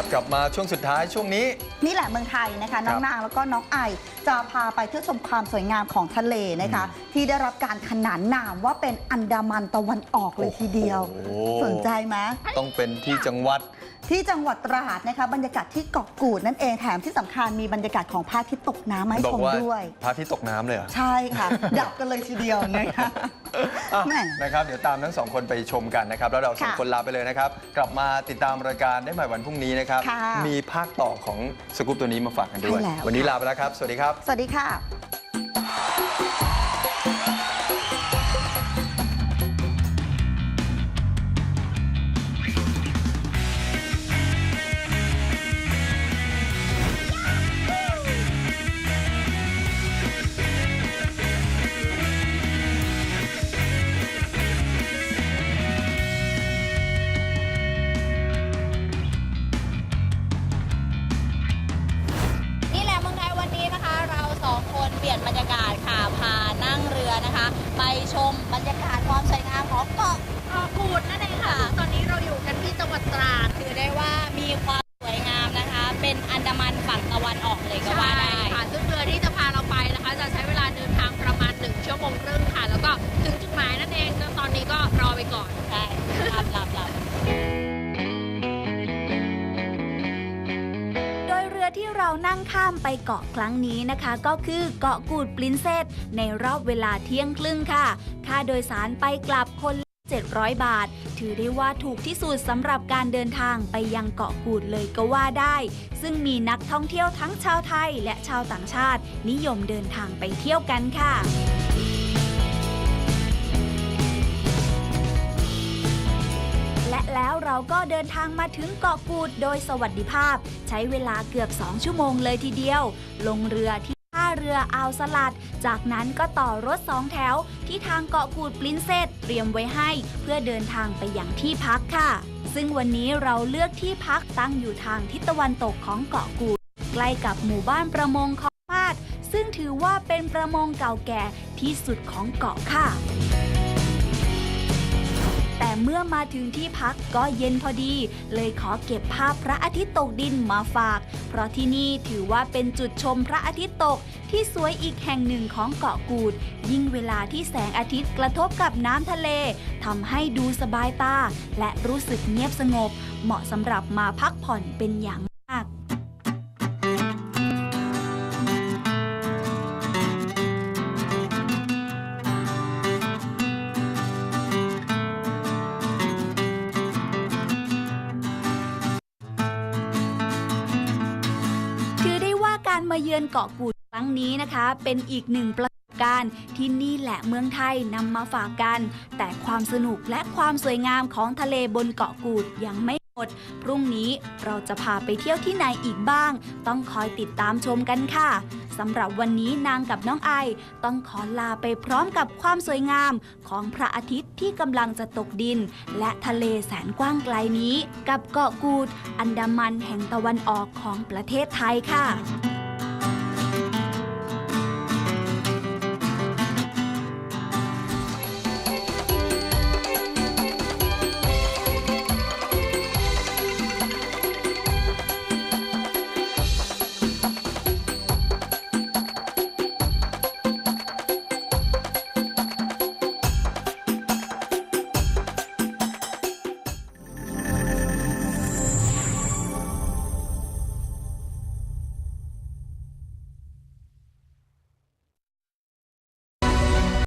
ครับกลับมาช่วงสุดท้ายช่วงนี้ นี่แหละเมืองไทยนะคะน้องครับนางแล้วก็น้องไอจะพาไปเที่ยวชมความสวยงามของทะเลนะคะ ที่ได้รับการขนานนามว่าเป็นอันดามันตะวันออกเลยทีเดียวโอ้โหสนใจไหมต้องเป็นที่จังหวัดที่จังหวัดตราดนะคะบรรยากาศที่เกาะกูดนั่นเองแถมที่สำคัญมีบรรยากาศของพระอาทิตย์ตกน้ำมาให้บอชกมว่าด้วยพระที่ตกน้ำเลยเหรอใช่ค่ะ ดับกันเลยทีเดียวนะคะ อะแหม่ นะครับ เดี๋ยวตามทั้งสองคนไปชมกันนะครับ แล้วเราสองค่ะคนลาไปเลยนะครับ กลับมาติดตามรายการได้ใหม่วันพรุ่งนี้นะครับ ค่ะมีภาคต่อของสกู๊ปตัวนี้มาฝากกันด้วย ใช่แล้ววันนี้ค่ะ ลาไปแล้วครับ สวัสดีครับ สวัสดีค่ะนี่แหละ เปลี่ยนบรรยากาศค่ะพานั่งเรือนะคะ ไปชมบรรยากาศความสวยงามของเกาะกูดนั่นเองค่ะ ตอนนี้เราอยู่กันที่ เรานั่งข้ามไปเกาะครั้งนี้นะคะ ก็คือเกาะกูดปลินเซตในรอบเวลาเที่ยงครึ่งค่ะ ค่าโดยสารไปกลับคน700 บาท ถือได้ว่าถูกที่สุดสำหรับการเดินทางไปยังเกาะกูดเลยก็ว่าได้ ซึ่งมีนักท่องเที่ยวทั้งชาวไทยและชาวต่างชาติ นิยมเดินทางไปเที่ยวกันค่ะ ก็เดินทางมาถึงเกาะกูดโดยสวัสดิภาพ ใช้เวลาเกือบ 2 ชั่วโมงเลยทีเดียว ลงเรือที่ท่าเรืออ่าวสลัด จากนั้นก็ต่อรถสองแถว ที่ทางเกาะกูดปรินเซสเตรียมไว้ให้ เพื่อเดินทางไปอย่างที่พักค่ะ ซึ่งวันนี้เราเลือกที่พักตั้งอยู่ทางทิศตะวันตกของเกาะกูด ใกล้กับหมู่บ้านประมงคลองมาดซึ่งถือว่าเป็นประมงเก่าแก่ที่สุดของเกาะค่ะ มื่อมาถึงที่พักก็เย็นพอดี เลยขอเก็บภาพพระอาทิตย์ตกดินมาฝาก เพราะที่นี่ถือว่าเป็นจุดชมพระอาทิตย์ตกที่สวยอีกแห่งหนึ่งของเกาะกูด ยิ่งเวลาที่แสงอาทิตย์กระทบกับน้ำทะเลทำให้ดูสบายตา และรู้สึกเงียบสงบ เหมาะสำหรับมาพักผ่อนเป็นอย่าง มาเยือนเกาะกูดครั้งนี้นะคะ เป็นอีกหนึ่งประสบการณ์ที่นี่แหละเมืองไทยนำมาฝากกัน แต่ความสนุกและความสวยงามของทะเลบนเกาะกูดยังไม่หมด พรุ่งนี้เราจะพาไปเที่ยวที่ไหนอีกบ้าง ต้องคอยติดตามชมกันค่ะสำหรับวันนี้นางกับน้องไอ ต้องขอลาไปพร้อมกับความสวยงามของพระอาทิตย์ที่กำลังจะตกดิน และทะเลแสนกว้างไกลนี้ กับเกาะกูด อันดามันแห่งตะวันออกของประเทศไทยค่ะ